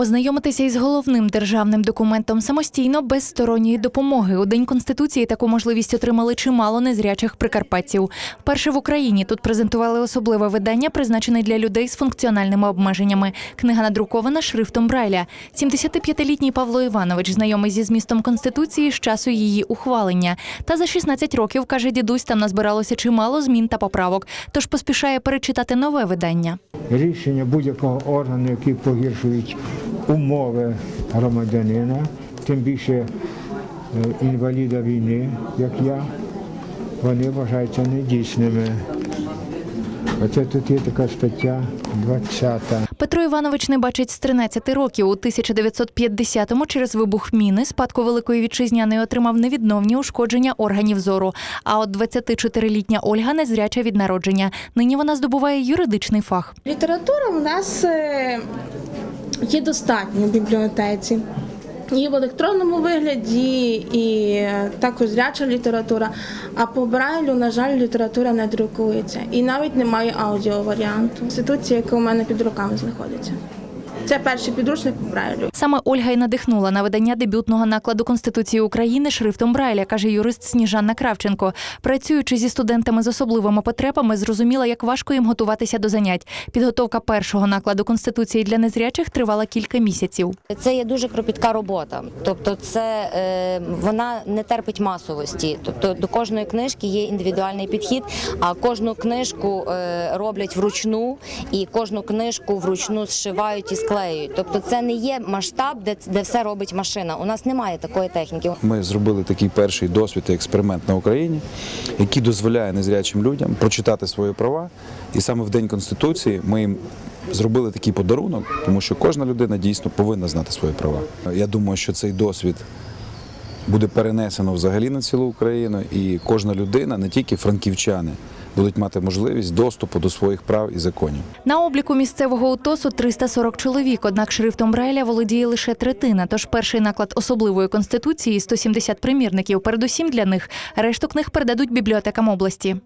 Ознайомитися із головним державним документом самостійно без сторонньої допомоги. У день конституції таку можливість отримали чимало незрячих прикарпатців. Вперше в Україні тут презентували особливе видання, призначене для людей з функціональними обмеженнями. Книга надрукована шрифтом Брайля. 75-літній Павло Іванович знайомий зі змістом конституції з часу її ухвалення. Та за 16 років каже дідусь, там назбиралося чимало змін та поправок. Тож поспішає перечитати нове видання. рішення будь-якого органу, які погіршують умови громадянина, тим більше е, інваліда війни, як я, вони вважаються недійсними. Оце тут є така стаття 20. Петро Іванович не бачить з 13 років. У 1950-му через вибух міни спадку Великої вітчизняної отримав невідновні ушкодження органів зору. А от 24-літня Ольга незряча від народження. Нині вона здобуває юридичний фах. Література у нас е, є достатньо в бібліотеці. І в електронному вигляді, і е, також зряча література. А по Брайлю, на жаль, література не друкується. І навіть немає аудіоваріанту. Інституція, яка у мене під руками знаходиться. Це перший підручник по Брайлю. Саме Ольга й надихнула на видання дебютного накладу Конституції України шрифтом Брайля, каже юрист Сніжанна Кравченко. Працюючи зі студентами з особливими потребами, зрозуміла, як важко їм готуватися до занять. Підготовка першого накладу Конституції для незрячих тривала кілька місяців. Це є дуже кропітка робота. Тобто, це е, вона не терпить масовості. Тобто до кожної книжки є індивідуальний підхід, а кожну книжку е, роблять вручну, і кожну книжку вручну зшивають і склеюють. Тобто, це не є масштаб, де, де все робить машина. У нас немає такої техніки. Ми зробили такий перший досвід і експеримент на Україні, який дозволяє незрячим людям прочитати свої права. І саме в День Конституції ми їм зробили такий подарунок, тому що кожна людина дійсно повинна знати свої права. Я думаю, що цей досвід буде перенесено взагалі на цілу Україну, і кожна людина, не тільки франківчани, будуть мати можливість доступу до своїх прав і законів. На обліку місцевого УТОСу 340 чоловік, однак шрифтом Брайля володіє лише третина. Тож перший наклад особливої конституції 170 примірників. Передусім для них решту книг передадуть бібліотекам області.